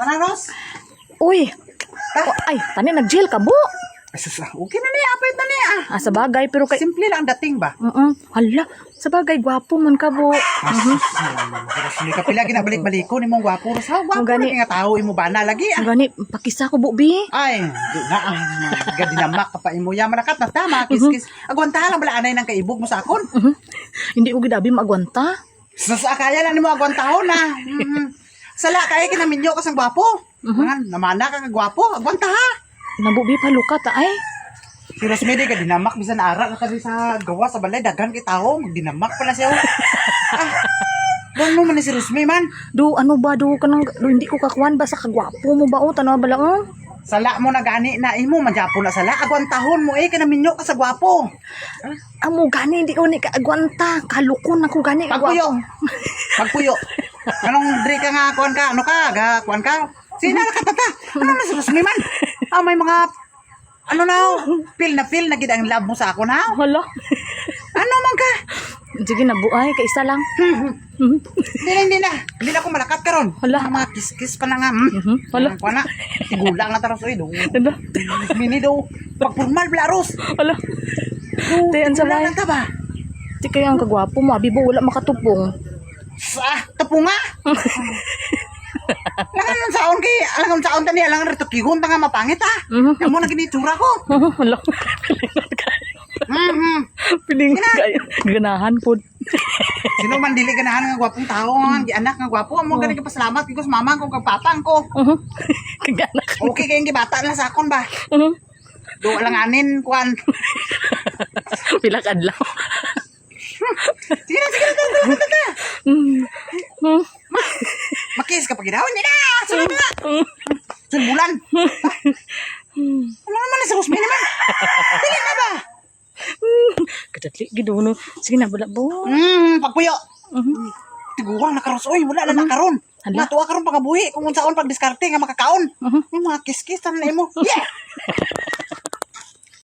Tara, Ros. Uy. Ay, tani nag-jail ka bu. Ay, sus, ah, okay na niya. Apit na niya. ah. Ah, sa bagay pero kay Simple lang ang dating ba? Mm Hala, sa bagay gwapo man ka bu. Ah, sus, ah, hindi ka pila ginabalik-baliko ni mong gwapo. Ros, ha? Gwapo gani. na nga tao. Imo ba na lagi, ah. Gani pakisa ko bu bi. Ay, di na, ah, gadi namak ka pa imo. Yaman na kat na tama, kis-kis. Agwantahan lang bala anay ng kaibog mo sa akon. Mhm. Hindi ko gidabi magwanta. Sus, akaya lang ni mo agwantahon, na. Mhm. Sala, kaya kinaminyo ka sang gwapo. Man, namana ka nga gwapo. Agwanta, ha? Nabubi pa lukat ay. Si Rosmery ka dinamak bisan ara na kami sa gawa sa balay daghan kay tao magdinamak pala siya. ah, Bon mo man si Rosmery man. Do ano ba do kanang do, hindi ko kakuan ba sa kagwapo mo ba o tanaw bala oh. Sala mo na gani na imo manjapo na sala agwantahon mo eh kana minyo ka sa gwapo. Amo gani hindi ko ni kaagwanta. Kalukon ako gani Pagpuyo. Pagpuyo. Anong dre ka nga kuan ka? Ano ka? Ga kuan ka? Sina na katata? Ano na Rosmery man? Ah, may mga ano na, oh, feel na feel na gid ang love mo sa ako na. Hala. Ano man ka? Sige na buay kay isa lang. Hindi na, hindi na. Hindi na ako malakat karon. Hala. Ang mga kiss-kiss pa na nga. Mm. Mhm. Hala. Kuan na. Tigulang na taros oy do. Ano? Mini do. Pag formal blaros. Hala. Tayan sa Wala bay. lang ka ba? Di kaya ang kagwapo mo, abi bo wala makatupong. Sa tapo nga. Langan ng saon kay, alang ang saon tani, alang rito kigon ta nga mapangit ah. Mhm. Amo na ginitsura ko. Hala. Mhm. Piling kaya ganahan po. Sino man dili ganahan nga gwapong tao di anak nga gwapo, amo gani ka pasalamat kay sa mama ko kag papa ko. Kagana ka. Okay kay nga bata na sa akon ba. Do alanganin kuan. Pila kadlaw. Sige na, sige na, sige na, sige na. Mm. Mm. Makis ka pag ginawan nila. Sunod na. Sunod bulan. Ano naman na sa Rosmini man? Dili na ba? Kadatli giduno. Sige na bala bo. Hmm, pagpuyo. Mhm. Tiguang nakaros. Uy, wala na nakaron. Hala. Natuwa karon pagabuhi kung unsaon pag diskarte nga makakaon. Mhm. Yung mga kiskis tanan na imo. Yeah.